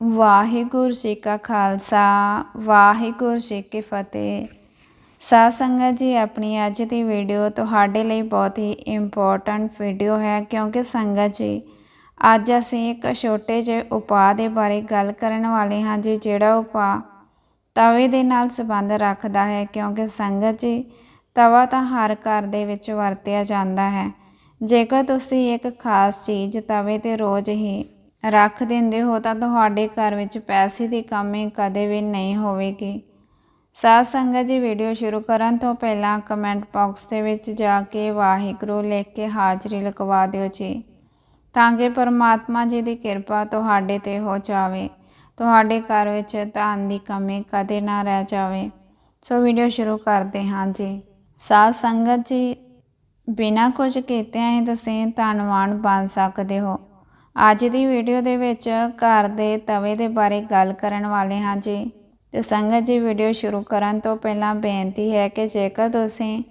ਵਾਹਿਗੁਰੂ ਜੀ ਕਾ ਖਾਲਸਾ, ਵਾਹਿਗੁਰੂ ਜੀ ਕੀ ਫਤਿਹ। ਸਾਧ ਸੰਗਤ ਜੀ, ਆਪਣੀ ਅੱਜ ਦੀ ਵੀਡੀਓ ਤੁਹਾਡੇ ਲਈ ਬਹੁਤ ਹੀ ਇੰਪੋਰਟੈਂਟ ਵੀਡੀਓ ਹੈ, ਕਿਉਂਕਿ ਸੰਗਤ ਜੀ, ਅੱਜ ਅਸੀਂ ਇੱਕ ਛੋਟੇ ਜਿਹੇ ਉਪਾਅ ਦੇ ਬਾਰੇ ਗੱਲ ਕਰਨ ਵਾਲੇ ਹਾਂ ਜੀ, ਜਿਹੜਾ ਉਪਾਅ ਤਵੇ ਦੇ ਨਾਲ ਸੰਬੰਧ ਰੱਖਦਾ ਹੈ, ਕਿਉਂਕਿ ਸੰਗਤ ਜੀ, ਤਵਾ ਤਾਂ ਹਰ ਘਰ ਦੇ ਵਿੱਚ ਵਰਤਿਆ ਜਾਂਦਾ ਹੈ। ਜੇਕਰ ਤੁਸੀਂ ਇੱਕ ਖਾਸ ਚੀਜ਼ ਤਵੇ ਤੇ ਰੋਜ਼ ਹੀ ਰੱਖ ਦਿੰਦੇ ਹੋ ਤਾਂ ਤੁਹਾਡੇ ਘਰ ਵਿੱਚ ਪੈਸੇ ਦੀ ਕਮੀ ਕਦੇ ਵੀ ਨਹੀਂ ਹੋਵੇਗੀ। ਸਾਧ ਸੰਗਤ ਜੀ, ਵੀਡੀਓ ਸ਼ੁਰੂ ਕਰਨ ਤੋਂ ਪਹਿਲਾਂ ਕਮੈਂਟ ਬਾਕਸ ਦੇ ਵਿੱਚ ਜਾ ਕੇ ਵਾਹਿਗੁਰੂ ਲਿਖ ਕੇ ਹਾਜ਼ਰੀ ਲਗਵਾ ਦਿਓ ਜੀ। ਤਾਂ ਕਿ ਪਰਮਾਤਮਾ ਜੀ ਦੀ ਕਿਰਪਾ ਤੁਹਾਡੇ ਤੇ ਹੋ ਜਾਵੇ। ਤੁਹਾਡੇ ਘਰ ਵਿੱਚ ਧਨ ਦੀ ਕਮੀ ਕਦੇ ਨਾ ਰਹਿ ਜਾਵੇ। ਸੋ ਵੀਡੀਓ ਸ਼ੁਰੂ ਕਰਦੇ ਹਾਂ ਜੀ। ਸਾਧ ਸੰਗਤ ਜੀ, ਬਿਨਾਂ ਕੁਝ ਕੀਤਿਆਂ ਹੀ ਤੁਸੀਂ ਧਨਵਾਨ ਬਣ ਸਕਦੇ ਹੋ। ਅੱਜ ਦੀ ਵੀਡੀਓ ਦੇ ਵਿੱਚ ਘਰ ਦੇ ਤਵੇ ਦੇ ਬਾਰੇ ਗੱਲ ਕਰਨ ਵਾਲੇ ਹਾਂ ਜੀ। ਤੇ ਸੰਗਤ ਜੀ, ਵੀਡੀਓ ਸ਼ੁਰੂ ਕਰਨ ਤੋਂ ਪਹਿਲਾਂ ਬੇਨਤੀ ਹੈ ਕਿ ਜੇਕਰ ਤੁਸੀਂ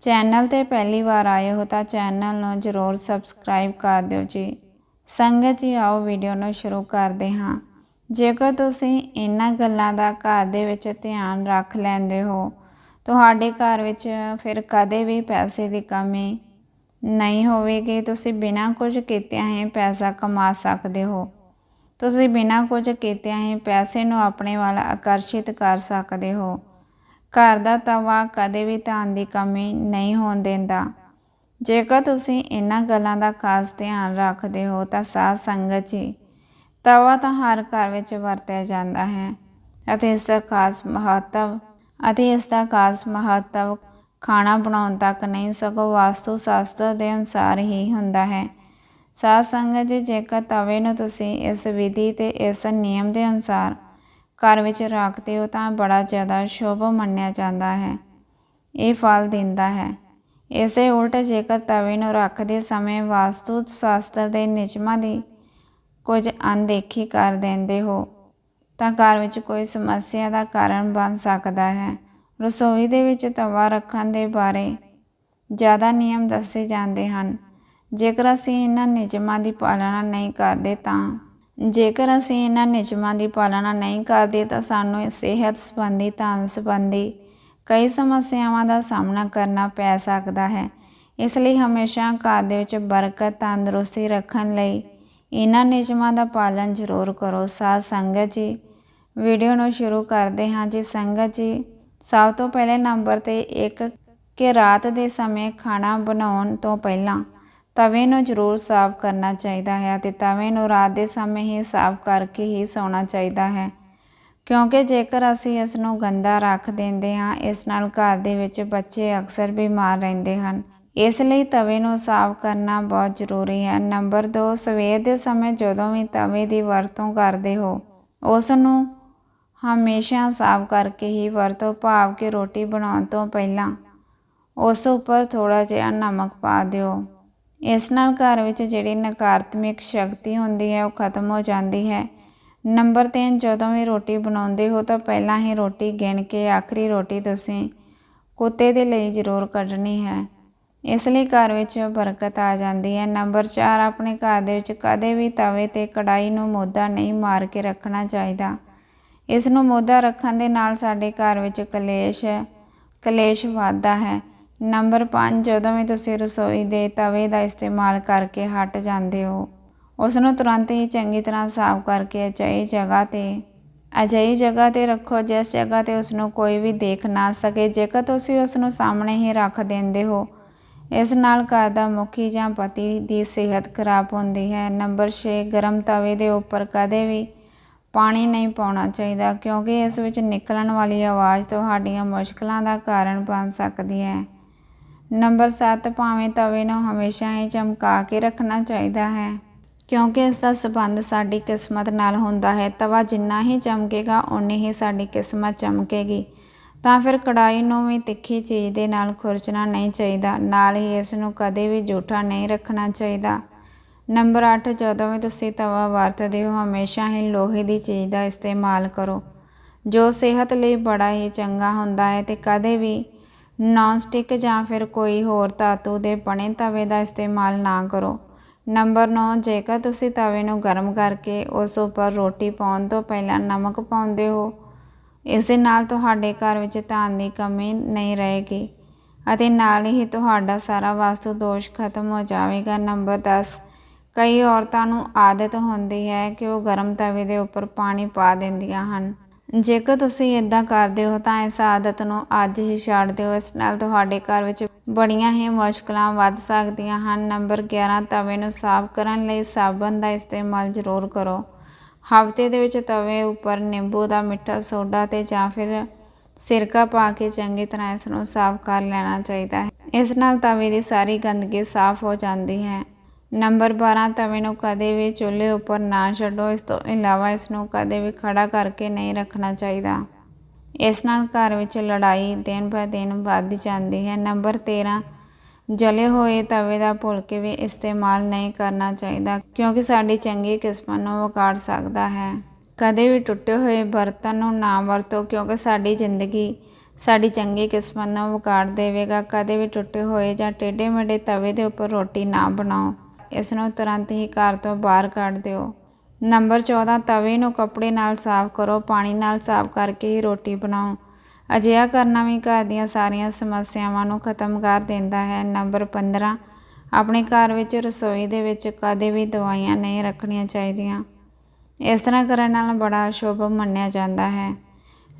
ਚੈਨਲ ਤੇ ਪਹਿਲੀ ਵਾਰ ਆਏ ਹੋ ਤਾਂ ਚੈਨਲ ਨੂੰ ਜ਼ਰੂਰ ਸਬਸਕ੍ਰਾਈਬ ਕਰ ਦਿਓ ਜੀ। ਸੰਗਤ ਜੀ, ਆਓ ਵੀਡੀਓ ਨੂੰ ਸ਼ੁਰੂ ਕਰਦੇ ਹਾਂ। ਜੇਕਰ ਤੁਸੀਂ ਇਹਨਾਂ ਗੱਲਾਂ ਦਾ ਘਰ ਦੇ ਵਿੱਚ ਧਿਆਨ ਰੱਖ ਲੈਂਦੇ ਹੋ, ਤੁਹਾਡੇ ਘਰ ਵਿੱਚ ਫਿਰ ਕਦੇ ਵੀ ਪੈਸੇ ਦੀ ਕਮੀ ਨਹੀਂ ਹੋਵੇਗੀ, ਤੁਸੀਂ ਬਿਨਾਂ ਕੁਝ ਕੀਤਿਆਂ ਹੀ ਪੈਸਾ ਕਮਾ ਸਕਦੇ ਹੋ। ਤੁਸੀਂ ਬਿਨਾਂ ਕੁਝ ਕੀਤਿਆਂ ਹੀ ਪੈਸੇ ਨੂੰ ਆਪਣੇ ਵੱਲ ਆਕਰਸ਼ਿਤ ਕਰ ਸਕਦੇ ਹੋ। ਘਰ ਦਾ ਤਵਾ ਕਦੇ ਵੀ ਧਨ ਦੀ ਕਮੀ ਨਹੀਂ ਹੋਣ ਦਿੰਦਾ। ਜੇਕਰ ਤੁਸੀਂ ਇਹਨਾਂ ਗੱਲਾਂ ਦਾ ਖਾਸ ਧਿਆਨ ਰੱਖਦੇ ਹੋ ਤਾਂ ਸਾਧ ਸੰਗਤ ਜੀ, ਤਵਾ ਤਾਂ ਹਰ ਘਰ ਵਿੱਚ ਵਰਤਿਆ ਜਾਂਦਾ ਹੈ ਅਤੇ ਇਸ ਦਾ ਖਾਸ ਮਹੱਤਵ ਅਤੇ ਇਸ ਦਾ ਖਾਸ ਮਹੱਤਵ ਖਾਣਾ ਬਣਾਉਣ ਤੱਕ ਨਹੀਂ, ਸਗੋਂ ਵਾਸਤੂ ਸ਼ਾਸਤਰ ਦੇ ਅਨੁਸਾਰ ਹੀ ਹੁੰਦਾ ਹੈ। ਸਾਧ ਸੰਗਤ ਜੀ, ਜੇਕਰ ਤਵੇ ਨੂੰ ਤੁਸੀਂ ਇਸ ਵਿਧੀ ਤੇ ਇਸ ਨਿਯਮ ਦੇ ਅਨੁਸਾਰ ਘਰ ਵਿੱਚ ਰੱਖਦੇ ਹੋ, ਤਾਂ ਬੜਾ ਜ਼ਿਆਦਾ ਸ਼ੁਭ ਮੰਨਿਆ ਜਾਂਦਾ ਹੈ। ਇਹ ਫਲ ਦਿੰਦਾ ਹੈ। ਇਸੇ ਉਲਟ ਜੇਕਰ ਤਵੇ ਨੂੰ ਰੱਖਦੇ ਸਮੇਂ ਵਾਸਤੂ ਸ਼ਾਸਤਰ ਦੇ ਨਿਯਮਾਂ ਦੀ ਕੁਝ ਅਣਦੇਖੀ ਕਰ ਦਿੰਦੇ ਹੋ, ਤਾਂ ਘਰ ਵਿੱਚ ਕੋਈ ਸਮੱਸਿਆ ਦਾ ਕਾਰਨ ਬਣ ਸਕਦਾ ਹੈ। ਰਸੋਈ ਦੇ ਵਿੱਚ ਤਵਾ ਰੱਖਣ ਦੇ ਬਾਰੇ ਜ਼ਿਆਦਾ ਨਿਯਮ ਦੱਸੇ ਜਾਂਦੇ ਹਨ। ਜੇਕਰ ਅਸੀਂ ਇਹਨਾਂ ਨਿਯਮਾਂ ਦੀ ਪਾਲਣਾ ਨਹੀਂ ਕਰਦੇ ਤਾਂ, ਜੇਕਰ ਅਸੀਂ ਇਹਨਾਂ ਨਿਯਮਾਂ ਦੀ ਪਾਲਣਾ ਨਹੀਂ ਕਰਦੇ ਤਾਂ ਸਾਨੂੰ ਸਿਹਤ ਸੰਬੰਧੀ, ਧਨ ਸੰਬੰਧੀ ਕਈ ਸਮੱਸਿਆਵਾਂ ਦਾ ਸਾਹਮਣਾ ਕਰਨਾ ਪੈ ਸਕਦਾ ਹੈ। ਇਸ ਲਈ ਹਮੇਸ਼ਾ ਘਰ ਦੇ ਵਿੱਚ ਬਰਕਤ, ਤੰਦਰੁਸਤੀ ਰੱਖਣ ਲਈ ਇਹਨਾਂ ਨਿਯਮਾਂ ਦਾ ਪਾਲਣ ਜ਼ਰੂਰ ਕਰੋ। ਸਾਧ ਸੰਗਤ ਜੀ, ਵੀਡੀਓ ਨੂੰ ਸ਼ੁਰੂ ਕਰਦੇ ਹਾਂ ਜੀ। ਸੰਗਤ ਜੀ ਸਭ ਤੋਂ ਪਹਿਲੇ ਨੰਬਰ ਤੇ ਇੱਕ ਕਿ ਰਾਤ ਦੇ ਸਮੇਂ ਖਾਣਾ ਬਣਾਉਣ ਤੋਂ ਪਹਿਲਾਂ ਤਵੇ ਨੂੰ ਜ਼ਰੂਰ ਸਾਫ਼ ਕਰਨਾ ਚਾਹੀਦਾ ਹੈ ਅਤੇ ਤਵੇ ਨੂੰ ਰਾਤ ਦੇ ਸਮੇਂ ਹੀ ਸਾਫ਼ ਕਰਕੇ ਹੀ ਸੌਣਾ ਚਾਹੀਦਾ ਹੈ। ਕਿਉਂਕਿ ਜੇਕਰ ਅਸੀਂ ਇਸ ਨੂੰ ਗੰਦਾ ਰੱਖ ਦਿੰਦੇ ਹਾਂ, ਇਸ ਨਾਲ ਘਰ ਦੇ ਵਿੱਚ ਬੱਚੇ ਅਕਸਰ ਬਿਮਾਰ ਰਹਿੰਦੇ ਹਨ। ਇਸ ਲਈ ਤਵੇ ਨੂੰ ਸਾਫ਼ ਕਰਨਾ ਬਹੁਤ ਜ਼ਰੂਰੀ ਹੈ। ਨੰਬਰ 2 ਸਵੇਰ ਦੇ ਸਮੇਂ ਜਦੋਂ ਵੀ ਤਵੇ ਦੀ ਵਰਤੋਂ ਕਰਦੇ ਹੋ, ਉਸ ਨੂੰ ਹਮੇਸ਼ਾ ਸਾਫ਼ ਕਰਕੇ ਹੀ ਵਰਤੋ ਭਾਵ ਕਿ ਰੋਟੀ ਬਣਾਉਣ ਤੋਂ ਪਹਿਲਾਂ ਉਸ ਉੱਪਰ ਥੋੜਾ ਜਿਹਾ ਨਮਕ ਪਾ ਦਿਓ। ਇਸ ਨਾਲ ਘਰ ਵਿੱਚ ਜਿਹੜੀ ਨਕਾਰਾਤਮਕ ਸ਼ਕਤੀ ਹੁੰਦੀ ਹੈ, ਉਹ ਖਤਮ ਹੋ ਜਾਂਦੀ ਹੈ। ਨੰਬਰ 3 ਜਦੋਂ ਵੀ ਰੋਟੀ ਬਣਾਉਂਦੇ ਹੋ ਤਾਂ ਪਹਿਲਾਂ ਹੀ ਰੋਟੀ ਗਿਣ ਕੇ ਆਖਰੀ ਰੋਟੀ ਤੁਸੀਂ ਕੁੱਤੇ ਦੇ ਲਈ ਜ਼ਰੂਰ ਕੱਢਣੀ ਹੈ। ਇਸ ਲਈ ਘਰ ਵਿੱਚ ਬਰਕਤ ਆ ਜਾਂਦੀ ਹੈ। ਨੰਬਰ 4 ਆਪਣੇ ਘਰ ਦੇ ਵਿੱਚ ਕਦੇ ਵੀ ਤਵੇ ਤੇ ਕੜਾਈ ਨੂੰ ਮੋਦਾ ਨਹੀਂ ਮਾਰ ਕੇ ਰੱਖਣਾ ਚਾਹੀਦਾ। ਇਸ ਨੂੰ ਮੋਢਾ ਰੱਖਣ ਦੇ ਨਾਲ ਸਾਡੇ ਘਰ ਵਿੱਚ ਕਲੇਸ਼ ਕਲੇਸ਼ ਵੱਧਦਾ ਹੈ। ਨੰਬਰ 5 ਜਦੋਂ ਵੀ ਤੁਸੀਂ ਰਸੋਈ ਦੇ ਤਵੇ ਦਾ ਇਸਤੇਮਾਲ ਕਰਕੇ ਹਟ ਜਾਂਦੇ ਹੋ ਉਸ ਨੂੰ ਤੁਰੰਤ ਹੀ ਚੰਗੀ ਤਰ੍ਹਾਂ ਸਾਫ਼ ਕਰਕੇ ਅਜਿਹੀ ਜਗ੍ਹਾ ਤੇ, ਅਜਿਹੀ ਜਗ੍ਹਾ ਤੇ ਰੱਖੋ, ਜਿਸ ਜਗ੍ਹਾ ਤੇ ਉਸ ਨੂੰ ਕੋਈ ਵੀ ਦੇਖ ਨਾ ਸਕੇ। ਜੇਕਰ ਤੁਸੀਂ ਉਸ ਨੂੰ ਸਾਹਮਣੇ ਹੀ ਰੱਖ ਦਿੰਦੇ ਹੋ, ਇਸ ਨਾਲ ਘਰ ਦਾ ਮੁਖੀ ਜਾਂ ਪਤੀ ਦੀ ਸਿਹਤ ਖਰਾਬ ਹੁੰਦੀ ਹੈ। ਨੰਬਰ 6 ਗਰਮ ਤਵੇ ਦੇ ਉੱਪਰ ਕਦੇ ਵੀ ਪਾਣੀ ਨਹੀਂ ਪਾਉਣਾ ਚਾਹੀਦਾ ਕਿਉਂਕਿ ਇਸ ਵਿੱਚ ਨਿਕਲਣ ਵਾਲੀ ਆਵਾਜ਼ ਤੁਹਾਡੀਆਂ ਮੁਸ਼ਕਲਾਂ ਦਾ ਕਾਰਨ ਬਣ ਸਕਦੀ ਹੈ। ਨੰਬਰ 7 ਭਾਵੇਂ ਤਵੇ ਨੂੰ ਹਮੇਸ਼ਾ ਹੀ ਚਮਕਾ ਕੇ ਰੱਖਣਾ ਚਾਹੀਦਾ ਹੈ, ਕਿਉਂਕਿ ਇਸ ਦਾ ਸਬੰਧ ਸਾਡੀ ਕਿਸਮਤ ਨਾਲ ਹੁੰਦਾ ਹੈ। ਤਵਾ ਜਿੰਨਾ ਹੀ ਚਮਕੇਗਾ ਉਨੀ ਹੀ ਸਾਡੀ ਕਿਸਮਤ ਚਮਕੇਗੀ। ਤਾਂ ਫਿਰ ਕੜਾਈ ਨੂੰ ਵੀ ਤਿੱਖੀ ਚੀਜ਼ ਦੇ ਨਾਲ ਖੁਰਚਣਾ ਨਹੀਂ ਚਾਹੀਦਾ, ਨਾਲ ਹੀ ਇਸ ਨੂੰ ਕਦੇ ਵੀ ਜੂਠਾ ਨਹੀਂ ਰੱਖਣਾ ਚਾਹੀਦਾ। ਨੰਬਰ 8 ਜਦੋਂ ਵੀ ਤੁਸੀਂ ਤਵਾ ਵਰਤਦੇ ਹੋ, ਹਮੇਸ਼ਾ ਹੀ ਲੋਹੇ ਦੀ ਚੀਜ਼ ਦਾ ਇਸਤੇਮਾਲ ਕਰੋ। ਜੋ ਸਿਹਤ ਲਈ ਬੜਾ ਹੀ ਚੰਗਾ ਹੁੰਦਾ ਹੈ ਤੇ ਕਦੇ ਵੀ ਨੌਨ ਸਟਿਕ ਜਾਂ ਫਿਰ ਕੋਈ ਹੋਰ ਧਾਤੂ ਦੇ ਬਣੇ ਤਵੇ ਦਾ ਇਸਤੇਮਾਲ ਨਾ ਕਰੋ। ਨੰਬਰ 9 ਜੇਕਰ ਤੁਸੀਂ ਤਵੇ ਨੂੰ ਗਰਮ ਕਰਕੇ ਉਸ ਉੱਪਰ ਰੋਟੀ ਪਾਉਣ ਤੋਂ ਪਹਿਲਾਂ ਨਮਕ ਪਾਉਂਦੇ ਹੋ, ਇਸ ਦੇ ਨਾਲ ਤੁਹਾਡੇ ਘਰ ਵਿੱਚ ਧਨ ਦੀ ਕਮੀ ਨਹੀਂ ਰਹੇਗੀ ਅਤੇ ਨਾਲ ਹੀ ਤੁਹਾਡਾ ਸਾਰਾ ਵਾਸਤੂ ਦੋਸ਼ ਖਤਮ ਹੋ ਜਾਵੇਗਾ। ਨੰਬਰ 10 ਕਈ ਔਰਤਾਂ ਨੂੰ ਆਦਤ ਹੁੰਦੀ ਹੈ ਕਿ ਉਹ ਗਰਮ ਤਵੇ ਦੇ ਉੱਪਰ ਪਾਣੀ ਪਾ ਦਿੰਦੀਆਂ ਹਨ। ਜੇਕਰ ਤੁਸੀਂ ਇਦਾਂ ਕਰਦੇ ਹੋ ਤਾਂ ਇਸ ਆਦਤ ਨੂੰ ਅੱਜ ਹੀ ਛੱਡ ਦਿਓ। ਇਸ ਨਾਲ ਤੁਹਾਡੇ ਘਰ ਵਿੱਚ ਬੜੀਆਂ ਹੀ ਮੁਸ਼ਕਲਾਂ ਵੱਧ ਸਕਦੀਆਂ ਹਨ। ਨੰਬਰ 11 ਤਵੇ ਨੂੰ ਸਾਫ਼ ਕਰਨ ਲਈ ਸਾਬਣ ਦਾ ਇਸਤੇਮਾਲ ਜ਼ਰੂਰ ਕਰੋ। ਹਫ਼ਤੇ ਦੇ ਵਿੱਚ ਤਵੇ ਉੱਪਰ ਨਿੰਬੂ ਦਾ ਮਿੱਠਾ ਸੋਡਾ ਤੇ ਜਾਂ ਫਿਰ ਸਿਰਕਾ ਪਾ ਕੇ ਚੰਗੀ ਤਰ੍ਹਾਂ ਇਸ ਨੂੰ ਸਾਫ਼ ਕਰ ਲੈਣਾ ਚਾਹੀਦਾ ਹੈ। ਇਸ ਨਾਲ ਤਵੇ ਦੀ ਸਾਰੀ ਗੰਦਗੀ ਸਾਫ਼ ਹੋ ਜਾਂਦੀ ਹੈ। ਨੰਬਰ 12 ਤਵੇ ਨੂੰ ਕਦੇ ਵੀ ਚੁੱਲ੍ਹੇ ਉੱਪਰ ਨਾ ਛੱਡੋ। ਇਸ ਤੋਂ ਇਲਾਵਾ ਇਸ ਨੂੰ ਕਦੇ ਵੀ ਖੜਾ ਕਰਕੇ ਨਹੀਂ ਰੱਖਣਾ ਚਾਹੀਦਾ। ਇਸ ਨਾਲ ਘਰ ਵਿੱਚ ਲੜਾਈ ਦਿਨ ਬਾ ਦਿਨ ਵੱਧ ਜਾਂਦੀ ਹੈ। ਨੰਬਰ 13 ਜਲੇ ਹੋਏ ਤਵੇ ਦਾ ਭੁੱਲ ਕੇ ਵੀ ਇਸਤੇਮਾਲ ਨਹੀਂ ਕਰਨਾ ਚਾਹੀਦਾ, ਕਿਉਂਕਿ ਸਾਡੀ ਚੰਗੀ ਕਿਸਮਤ ਨੂੰ ਵਿਗਾੜ ਸਕਦਾ ਹੈ। ਕਦੇ ਵੀ ਟੁੱਟੇ ਹੋਏ ਬਰਤਨ ਨੂੰ ਨਾ ਵਰਤੋ, ਕਿਉਂਕਿ ਸਾਡੀ ਜ਼ਿੰਦਗੀ ਸਾਡੀ ਚੰਗੀ ਕਿਸਮਤ ਨੂੰ ਵਿਗਾੜ ਦੇਵੇਗਾ। ਕਦੇ ਵੀ ਟੁੱਟੇ ਹੋਏ ਜਾਂ ਟੇਢੇ ਮੇਢੇ ਤਵੇ ਦੇ ਉੱਪਰ ਰੋਟੀ ਨਾ ਬਣਾਓ। ਇਸ ਨੂੰ ਤੁਰੰਤ ਹੀ ਘਰ ਤੋਂ ਬਾਹਰ ਕੱਢ ਦਿਓ। ਨੰਬਰ 14 ਤਵੇ ਨੂੰ ਕੱਪੜੇ ਨਾਲ ਸਾਫ਼ ਕਰੋ, ਪਾਣੀ ਨਾਲ ਸਾਫ਼ ਕਰਕੇ ਹੀ ਰੋਟੀ ਬਣਾਓ। ਅਜਿਹਾ ਕਰਨਾ ਵੀ ਘਰ ਦੀਆਂ ਸਾਰੀਆਂ ਸਮੱਸਿਆਵਾਂ ਨੂੰ ਖਤਮ ਕਰ ਦਿੰਦਾ ਹੈ। ਨੰਬਰ 15 ਆਪਣੇ ਘਰ ਵਿੱਚ ਰਸੋਈ ਦੇ ਵਿੱਚ ਕਦੇ ਵੀ ਦਵਾਈਆਂ ਨਹੀਂ ਰੱਖਣੀਆਂ ਚਾਹੀਦੀਆਂ। ਇਸ ਤਰ੍ਹਾਂ ਕਰਨ ਨਾਲ ਬੜਾ ਸ਼ੁਭ ਮੰਨਿਆ ਜਾਂਦਾ ਹੈ।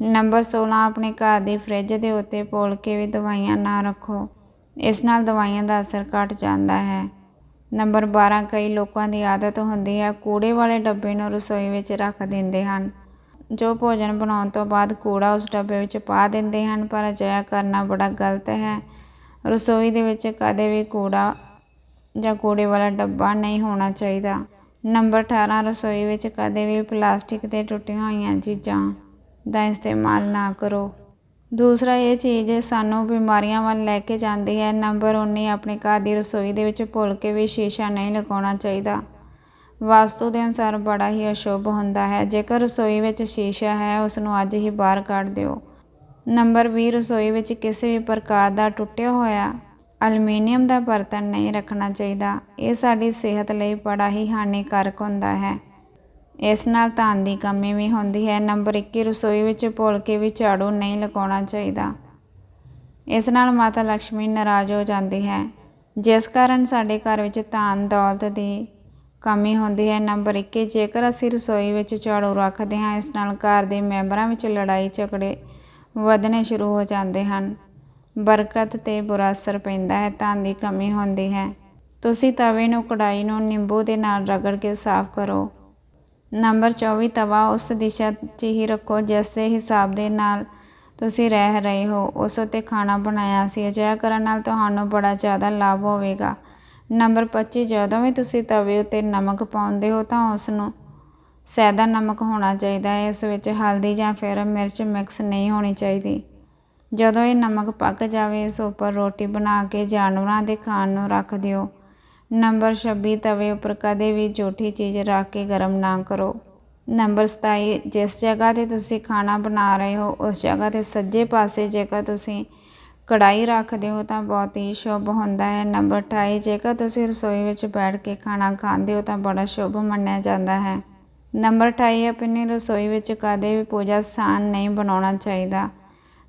ਨੰਬਰ 16 ਆਪਣੇ ਘਰ ਦੀ ਫ੍ਰਿਜ ਦੇ ਉੱਤੇ ਪੋਲ ਕੇ ਵੀ ਦਵਾਈਆਂ ਨਾ ਰੱਖੋ। ਇਸ ਨਾਲ ਦਵਾਈਆਂ ਦਾ ਅਸਰ ਘਟ ਜਾਂਦਾ ਹੈ। ਨੰਬਰ 12 ਕਈ ਲੋਕਾਂ ਦੀ ਆਦਤ ਹੁੰਦੀ ਹੈ, ਕੂੜੇ ਵਾਲੇ ਡੱਬੇ ਨੂੰ ਰਸੋਈ ਵਿੱਚ ਰੱਖ ਦਿੰਦੇ ਹਨ। ਜੋ ਭੋਜਨ ਬਣਾਉਣ ਤੋਂ ਬਾਅਦ ਕੂੜਾ ਉਸ ਡੱਬੇ ਵਿੱਚ ਪਾ ਦਿੰਦੇ ਹਨ, ਪਰ ਅਜਿਹਾ ਕਰਨਾ ਬੜਾ ਗਲਤ ਹੈ। ਰਸੋਈ ਦੇ ਵਿੱਚ ਕਦੇ ਵੀ ਕੂੜਾ ਜਾਂ ਕੂੜੇ ਵਾਲਾ ਡੱਬਾ ਨਹੀਂ ਹੋਣਾ ਚਾਹੀਦਾ। ਨੰਬਰ 18 ਰਸੋਈ ਵਿੱਚ ਕਦੇ ਵੀ ਪਲਾਸਟਿਕ ਦੇ ਟੁੱਟੀਆਂ ਹੋਈਆਂ ਚੀਜ਼ਾਂ ਦਾ ਇਸਤੇਮਾਲ ਨਾ ਕਰੋ। ਦੂਸਰਾ ਇਹ ਚੀਜ਼, ਸਾਨੂੰ ਬਿਮਾਰੀਆਂ ਵੱਲ ਲੈ ਕੇ ਜਾਂਦੀ ਹੈ। ਨੰਬਰ 19 ਆਪਣੇ ਘਰ ਦੀ ਰਸੋਈ ਦੇ ਵਿੱਚ ਭੁੱਲ ਕੇ ਵੀ ਸ਼ੀਸ਼ਾ ਨਹੀਂ ਲਗਾਉਣਾ ਚਾਹੀਦਾ। ਵਾਸਤੂ ਦੇ ਅਨੁਸਾਰ ਬੜਾ ਹੀ ਅਸ਼ੁਭ ਹੁੰਦਾ ਹੈ। ਜੇਕਰ ਰਸੋਈ ਵਿੱਚ ਸ਼ੀਸ਼ਾ ਹੈ ਉਸ ਨੂੰ ਅੱਜ ਹੀ ਬਾਹਰ ਕੱਢ ਦਿਓ। ਨੰਬਰ 20 ਰਸੋਈ ਵਿੱਚ ਕਿਸੇ ਵੀ ਪ੍ਰਕਾਰ ਦਾ ਟੁੱਟਿਆ ਹੋਇਆ ਅਲਮੀਨੀਅਮ ਦਾ ਬਰਤਨ ਨਹੀਂ ਰੱਖਣਾ ਚਾਹੀਦਾ। ਇਹ ਸਾਡੀ ਸਿਹਤ ਲਈ ਬੜਾ ਹੀ ਹਾਨੀਕਾਰਕ ਹੁੰਦਾ ਹੈ। ਇਸ ਨਾਲ ਧਨ ਦੀ ਕਮੀ ਵੀ ਹੁੰਦੀ ਹੈ। ਨੰਬਰ 21 ਰਸੋਈ ਵਿੱਚ ਭੁੱਲ ਕੇ ਵੀ ਝਾੜੂ ਨਹੀਂ ਲਗਾਉਣਾ ਚਾਹੀਦਾ। ਇਸ ਨਾਲ ਮਾਤਾ ਲక్ష్ਮੀ ਨਾਰਾਜ਼ ਹੋ ਜਾਂਦੀ ਹੈ। ਜਿਸ ਕਾਰਨ ਸਾਡੇ ਘਰ ਵਿੱਚ ਧਨ ਦੌਲਤ ਦੀ ਕਮੀ ਹੁੰਦੀ ਹੈ। ਨੰਬਰ 21 ਜੇਕਰ ਅਸੀਂ ਰਸੋਈ ਵਿੱਚ ਝਾੜੂ ਰੱਖਦੇ ਹਾਂ, ਇਸ ਨਾਲ ਘਰ ਦੇ ਮੈਂਬਰਾਂ ਵਿੱਚ ਲੜਾਈ ਝਗੜੇ ਵਧਣੇ ਸ਼ੁਰੂ ਹੋ ਜਾਂਦੇ ਹਨ। ਬਰਕਤ ਤੇ ਬੁਰਾ ਅਸਰ ਪੈਂਦਾ ਹੈ। ਧਨ ਦੀ ਕਮੀ ਹੁੰਦੀ ਹੈ। ਤੁਸੀਂ ਤਵੇ ਨੂੰ ਕੜਾਈ ਨੂੰ ਨਿੰਬੂ ਦੇ ਨਾਲ ਰਗੜ ਕੇ ਸਾਫ਼ ਕਰੋ। ਨੰਬਰ 24 ਤਵਾ ਉਸ ਦਿਸ਼ਾ 'ਚ ਹੀ ਰੱਖੋ, ਜਿਸ ਦੇ ਹਿਸਾਬ ਦੇ ਨਾਲ ਤੁਸੀਂ ਰਹਿ ਰਹੇ ਹੋ। ਉਸ ਉੱਤੇ ਖਾਣਾ ਬਣਾਇਆ ਸੀ। ਅਜਿਹਾ ਕਰਨ ਨਾਲ ਤੁਹਾਨੂੰ ਬੜਾ ਜ਼ਿਆਦਾ ਲਾਭ ਹੋਵੇਗਾ। ਨੰਬਰ 25 ਜਦੋਂ ਵੀ ਤੁਸੀਂ ਤਵੇ ਉੱਤੇ ਨਮਕ ਪਾਉਂਦੇ ਹੋ ਤਾਂ ਉਸ ਨੂੰ ਸੈਦਾ ਨਮਕ ਹੋਣਾ ਚਾਹੀਦਾ ਹੈ। ਇਸ ਵਿੱਚ ਹਲਦੀ ਜਾਂ ਫਿਰ ਮਿਰਚ ਮਿਕਸ ਨਹੀਂ ਹੋਣੀ ਚਾਹੀਦੀ। ਜਦੋਂ ਇਹ ਨਮਕ ਪੱਕ ਜਾਵੇ, ਇਸ ਉੱਪਰ ਰੋਟੀ ਬਣਾ ਕੇ ਜਾਨਵਰਾਂ ਦੇ ਖਾਣ ਨੂੰ ਰੱਖ ਦਿਓ। ਨੰਬਰ 26 ਤਵੇ ਉੱਪਰ ਕਦੇ ਵੀ ਝੂਠੀ ਚੀਜ਼ ਰੱਖ ਕੇ ਗਰਮ ਨਾ ਕਰੋ। ਨੰਬਰ 27 ਜਿਸ ਜਗ੍ਹਾ ਤੇ ਤੁਸੀਂ ਖਾਣਾ ਬਣਾ ਰਹੇ ਹੋ, ਉਸ ਜਗ੍ਹਾ ਤੇ ਸੱਜੇ ਪਾਸੇ ਜੇਕਰ ਤੁਸੀਂ ਕੜਾਈ ਰੱਖਦੇ ਹੋ ਤਾਂ ਬਹੁਤ ਹੀ ਸ਼ੁਭ ਹੁੰਦਾ ਹੈ। ਨੰਬਰ 28 ਜੇਕਰ ਤੁਸੀਂ ਰਸੋਈ ਵਿੱਚ ਬੈਠ ਕੇ ਖਾਣਾ ਖਾਂਦੇ ਹੋ ਤਾਂ ਬੜਾ ਸ਼ੁਭ ਮੰਨਿਆ ਜਾਂਦਾ ਹੈ। ਨੰਬਰ 28 ਆਪਣੀ ਰਸੋਈ ਵਿੱਚ ਕਦੇ ਵੀ ਪੂਜਾ ਸਥਾਨ ਨਹੀਂ ਬਣਾਉਣਾ ਚਾਹੀਦਾ।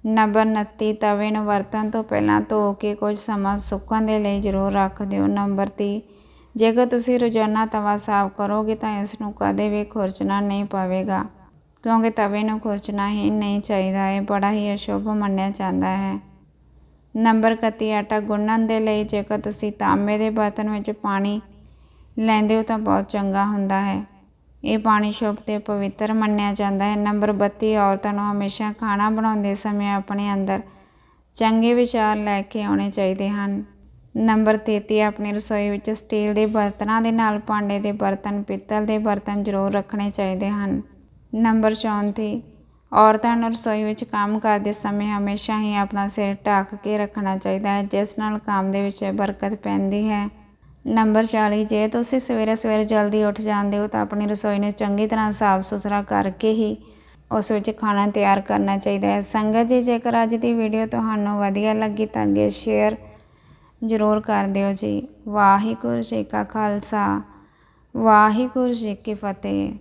ਨੰਬਰ 29 ਤਵੇ ਨੂੰ ਵਰਤਣ ਤੋਂ ਪਹਿਲਾਂ ਧੋ ਕੇ ਕੁਝ ਸਮਾਂ ਸੁੱਕਣ ਦੇ ਲਈ ਜ਼ਰੂਰ ਰੱਖ ਦਿਓ। ਨੰਬਰ 30 ਜੇਕਰ ਤੁਸੀਂ ਰੋਜ਼ਾਨਾ ਤਵਾ ਸਾਫ਼ ਕਰੋਗੇ ਤਾਂ ਇਸ ਨੂੰ ਕਦੇ ਵੀ ਖੁਰਚਣਾ ਨਹੀਂ ਪਵੇਗਾ, ਕਿਉਂਕਿ ਤਵੇ ਨੂੰ ਖੁਰਚਣਾ ਹੀ ਨਹੀਂ ਚਾਹੀਦਾ, ਇਹ ਬੜਾ ਹੀ ਅਸ਼ੁਭ ਮੰਨਿਆ ਜਾਂਦਾ ਹੈ। ਨੰਬਰ 31 ਆਟਾ ਗੁੰਨਣ ਦੇ ਲਈ ਜੇਕਰ ਤੁਸੀਂ ਤਾਂਬੇ ਦੇ ਬਰਤਨ ਵਿੱਚ ਪਾਣੀ ਲੈਂਦੇ ਹੋ ਤਾਂ ਬਹੁਤ ਚੰਗਾ ਹੁੰਦਾ ਹੈ। ਇਹ ਪਾਣੀ ਸ਼ੁਭ ਤੇ ਪਵਿੱਤਰ ਮੰਨਿਆ ਜਾਂਦਾ ਹੈ। ਨੰਬਰ 32 ਔਰਤਾਂ ਨੂੰ ਹਮੇਸ਼ਾ ਖਾਣਾ ਬਣਾਉਂਦੇ ਸਮੇਂ ਆਪਣੇ ਅੰਦਰ ਚੰਗੇ ਵਿਚਾਰ ਲੈ ਕੇ ਆਉਣੇ ਚਾਹੀਦੇ ਹਨ। ਨੰਬਰ 33 ਆਪਣੀ ਰਸੋਈ ਵਿੱਚ ਸਟੀਲ ਦੇ ਬਰਤਨਾਂ ਦੇ ਨਾਲ ਭਾਂਡੇ ਦੇ ਬਰਤਨ, ਪਿੱਤਲ ਦੇ ਬਰਤਨ ਜ਼ਰੂਰ ਰੱਖਣੇ ਚਾਹੀਦੇ ਹਨ। ਨੰਬਰ 34 ਔਰਤਾਂ ਨੂੰ ਰਸੋਈ ਵਿੱਚ ਕੰਮ ਕਰਦੇ ਸਮੇਂ ਹਮੇਸ਼ਾ ਹੀ ਆਪਣਾ ਸਿਰ ਢੱਕ ਕੇ ਰੱਖਣਾ ਚਾਹੀਦਾ ਹੈ, ਜਿਸ ਨਾਲ ਕੰਮ ਦੇ ਵਿੱਚ ਬਰਕਤ ਪੈਂਦੀ ਹੈ। ਨੰਬਰ 40 ਜੇ ਤੁਸੀਂ ਸਵੇਰੇ ਸਵੇਰੇ ਜਲਦੀ ਉੱਠ ਜਾਂਦੇ ਹੋ ਤਾਂ ਆਪਣੀ ਰਸੋਈ ਨੂੰ ਚੰਗੀ ਤਰ੍ਹਾਂ ਸਾਫ਼ ਸੁਥਰਾ ਕਰਕੇ ਹੀ ਉਸ ਵਿੱਚ ਖਾਣਾ ਤਿਆਰ ਕਰਨਾ ਚਾਹੀਦਾ ਹੈ। ਸੰਗਤ ਜੀ, ਜੇਕਰ ਅੱਜ ਦੀ ਵੀਡੀਓ ਤੁਹਾਨੂੰ ਵਧੀਆ ਲੱਗੀ ਤਾਂ ਅੱਗੇ ਸ਼ੇਅਰ ਜ਼ਰੂਰ ਕਰ ਦਿਓ ਜੀ। ਵਾਹਿਗੁਰੂ ਜੀ ਕਾ ਖਾਲਸਾ, ਵਾਹਿਗੁਰੂ ਜੀ ਕੀ ਫਤਿਹ।